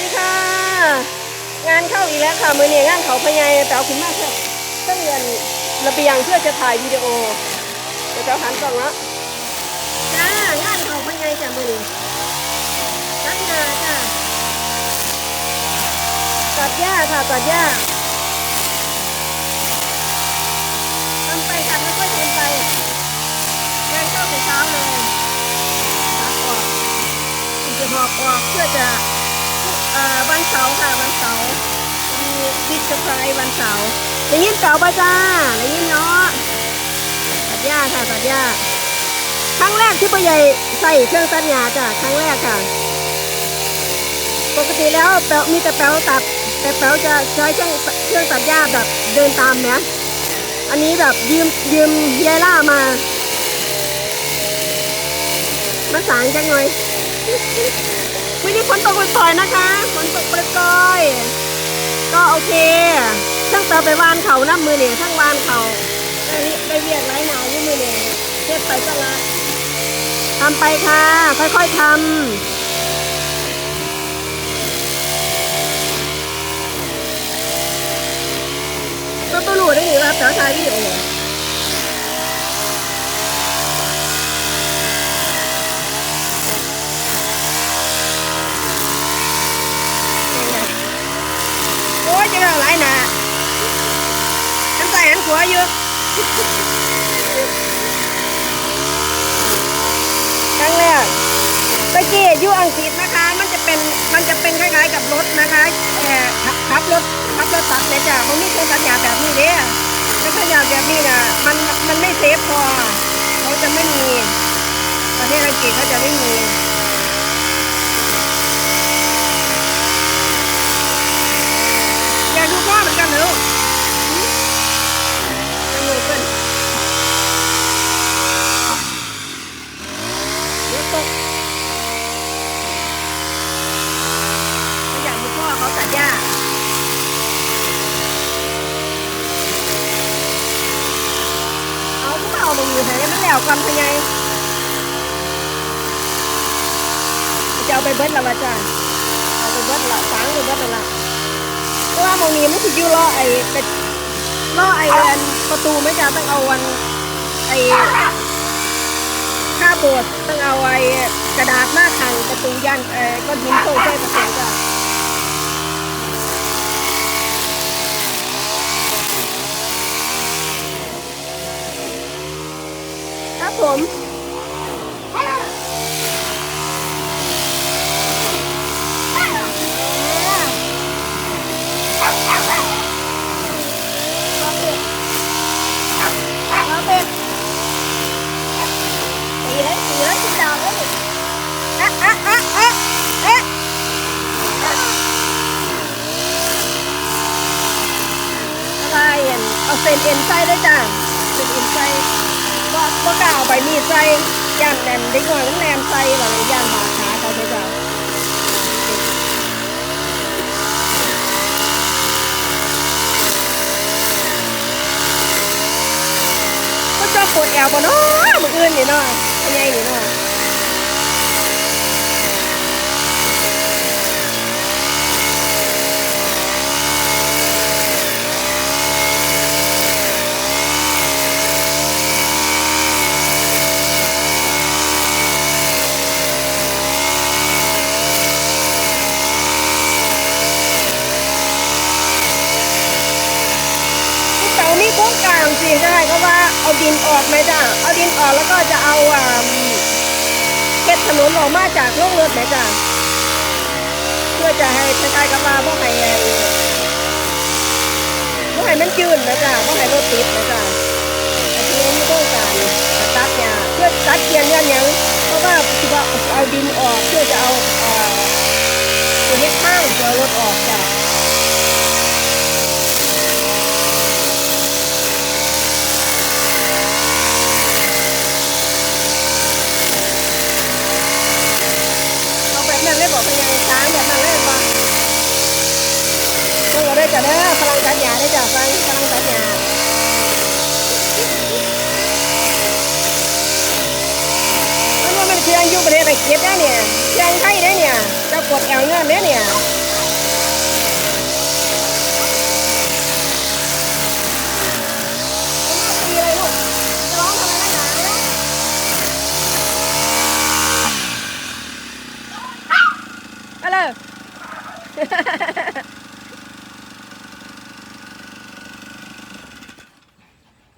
ดีค่ะ งานเข้าอีกแล้วค่ะมือเนี่ยงานเขาพญายแต่เอาคุณมากค่ะต้องเงินระเบียงเพื่อจะถ่ายวิดีโอเดี๋ยวจะหันกล้องละจ้างานเขาพญายจ้ะมือนี้ตัดงาจ้ะตัดหญ้าค่ะตัดหญ้าทำไปค่ะค่อยๆทำไปงานเข้าแต่เช้าเลยตัดออกจะหอบออกเพื่อจะ วันเสาร์ค่ะวันเสาร์มีบิ๊กเซอร์ไพรส์วันเสาร์ได้ยินเก่าปะจ้าได้ยินเนาะตัดหญ้าค่ะตัดหญ้าครั้งแรกที่พ่อใหญ่ใส่เครื่องตัดหญ้าจ้ะครั้งแรกค่ะ ปกติแล้วแป๊วมีแต่แป๊วตัด แต่แป๊วจะใช้เครื่องเครื่องตัดหญ้าแบบเดินตามนี้ยอันนี้แบบยืมยืมยายล่ามามาสางจังหน่อย วันนี้ฝนตกปล่อยๆนะคะฝนตกปล่อยๆก็โอเคทั้งเตาไปวานเขาน้ำมือเนี่ยทั้งวานเขาไปไปเวียดไรหนาวอยู่มือเนี่ยเทียบไปก็ละทำไปค่ะ ค่อยๆทำก็ต้องรู้ได้หรือว่าแถวไทยวิดีโอ จะเอาไรหนาฉันใส่หันหัวอยู่ครั้งแรกตะกี้อยู่อังกฤษนะคะ มันจะเป็นมันจะเป็นคล้ายๆกับรถนะคะเอ่อขับขับรถขับรถตัดเนี่ยจ้ะมันไม่เคยตัดหญ้าแบบนี้เด้ถ้าตัดหญ้าแบบนี้นะมันมันไม่เซฟพอเขาจะไม่มีประเทศอังกฤษเขาจะไม่มี อยากดูพ่อเหมือนกันเหรอจะดูเป็นเดี๋ยวตกอยากดูพ่อเขาตัดหญ้าเอาก็ มาเอามาอยู่ไหนมันแล้วกันพะไงจะเอาไปเบิดละวะจ้าเอาไปเบิดละฝังไปเบิดละละเพราะว่าโมนี้มันคืออยู่ล่อไอ้เป็นล่อไอ้อันประตูไม่จ้าต้องเอาวันไอ้ข้าโบสถ์ต้องเอาไอ้กระดาษหน้าขังประตูยันเอ่อก้อนหินโซ่ใช่ประตูจ้ะครับผมเอาเป็ดตีเลยตีเลยตีดาวเลยอะอะอะอะเอ๊ะอะไร อะเอาเส้นเอ็นไส้ด้วยจ้ะเส้นเอ็นไส้ ก็ก็กล้าเอาใบมีดใส่ย่านแน่นเด็กน่อยมันแนมใส่แบบย่านบาดขาเขาด้วยจ้าก็ชอบปวดแอวบ่เนาะมืออื่นนี่เนาะเป็นไงนี่เนาะลูกเต๋ามีโครงการสิได้ก็ว่าเอา ดินออกไหมจ้ะเอาดินออกแล้วก็จะเอาอ่าเก็ดถนนออกมาจากโรงรถไหมจ้ะเพื่อจะให้คล้ายๆกับว่าพวกไห้ไอ้พวกไห้มันจืดนะจ้ะพวกไห้รถติดนะจ้ะแต่ทีนี้มีโครงการจะตัดเนี่ยเพื่อตัดเกียนยันหยังเพราะว่าคิดว่าเอาดินออกเพื่อจะเอาอ่อตัวเฮ็ดข้างตัวรถออกจ้ะเอา chào các anh con cả nhà. Nó bên kia anh vô bên đây này kiệt đấy nè. Kia anh thấy đấy nè. Cho cột eo nữa đấy nè. Hello.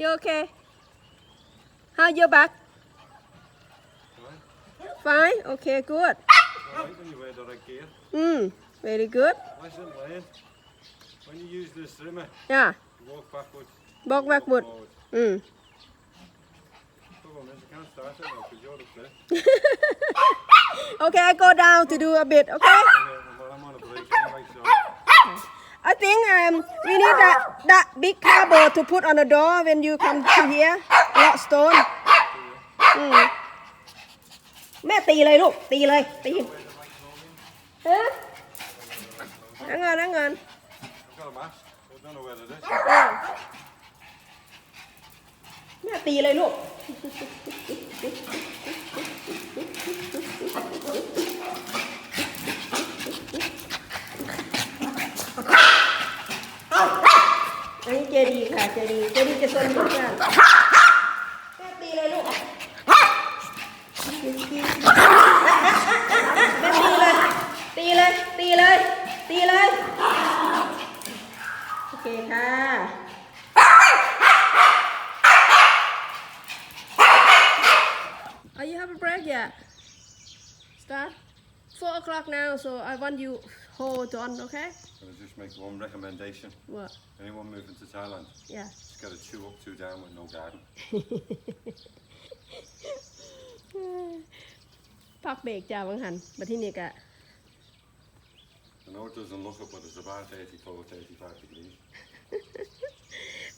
You okay how your back fine okay good Right, when you wear the right gear. mm very good Listen. When you use this trimmer, yeah you walk backwards. walk backward Forward. mm Problem is, you can't start it now because you're up there. okay I go down to do a bit okay uh, well, I'm on a break anyway, so. I think um, we need that that big cardboard to put on the door when you come to here. Lot stone. อืมแม่ตีเลยลูก ตีเลย ตีเฮ้ยนั่งเงินนั่งเงิน I've got a mask. I don't know where it is. เออแม่ตีเลยลูก เจดีค่ะเจดีเจดีจะซนทุกอย่างแม่ตีเลยลูกแม่ตีเลย ตีเลย ตีเลย ตีเลย โอเคค่ะ Are you have a break yet? Start? Four o'clock now, so I want you hold on, okay? Can I just make one recommendation? What? Anyone moving to Thailand, Yeah. just got a two up, two down with no garden. พักเบรกจ้าวังหันมาที่นี่กะ I know it doesn't look it, but it's about 84, 35 degrees.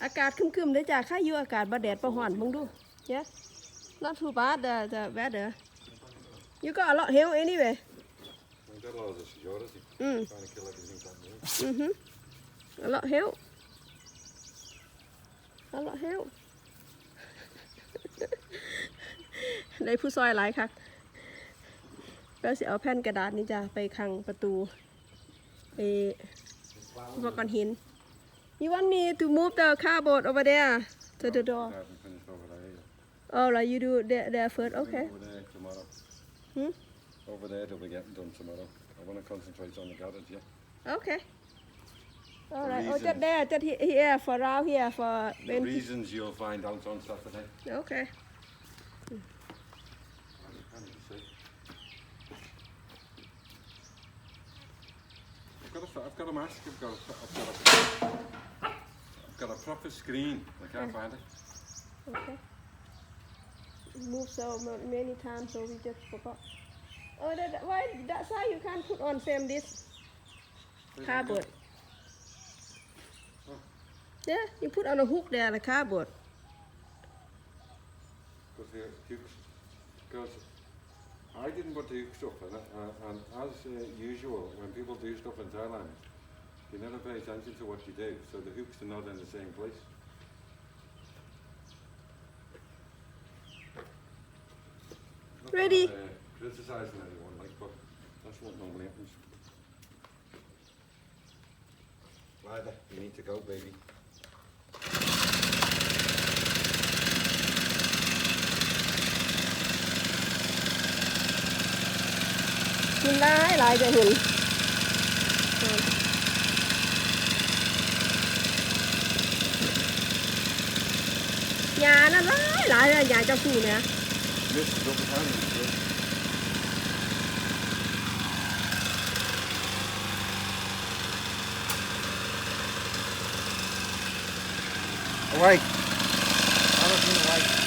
อากาศครึมๆเด้อจ้าค่าอยู่อากาศบ่แดดบ่ร้อนมึงดู Yeah not too bad the the weather you got a lot hill anyway We've got a lot of security. Mm. Trying to kill everything that moves. mhm a lot hill a lot hill ได้ผู้ซอยหลายคักแล้วสิเอาแผ่นกระดาษนี้จ้ะไปขังประตูไปอุปกรณ์หิน You want me to move the cardboard over there to the door? I haven't finished over there either. Oh, right, you do there, there first. Okay. Over there tomorrow. Hmm? Over there they'll be getting done tomorrow. I want to concentrate on the garage, yeah. Okay. All The right. Oh, just reason- there, just he- here for around here for The when. reasons you'll find out on Saturday. Okay. Can't you see? I've got a, I've got a mask. I've got a, I've got a, I've got a proper screen. I can't mm. find it. Okay. Move so ma- many times, so we just forgot. Oh, that, why that side you can't put on same this cardboard? Oh. Yeah, you put on a hook there, the cardboard. Because the because I didn't put the Hughes up, and, uh, and as uh, usual, when people do stuff in Thailand, you never pay attention to what you do, so the hooks are not in the same place. Ready? Uh, criticising anyone, like, but that's what normally happens. Ryder, you need to go, baby. มันหลายหลายจะเห็ นยานั่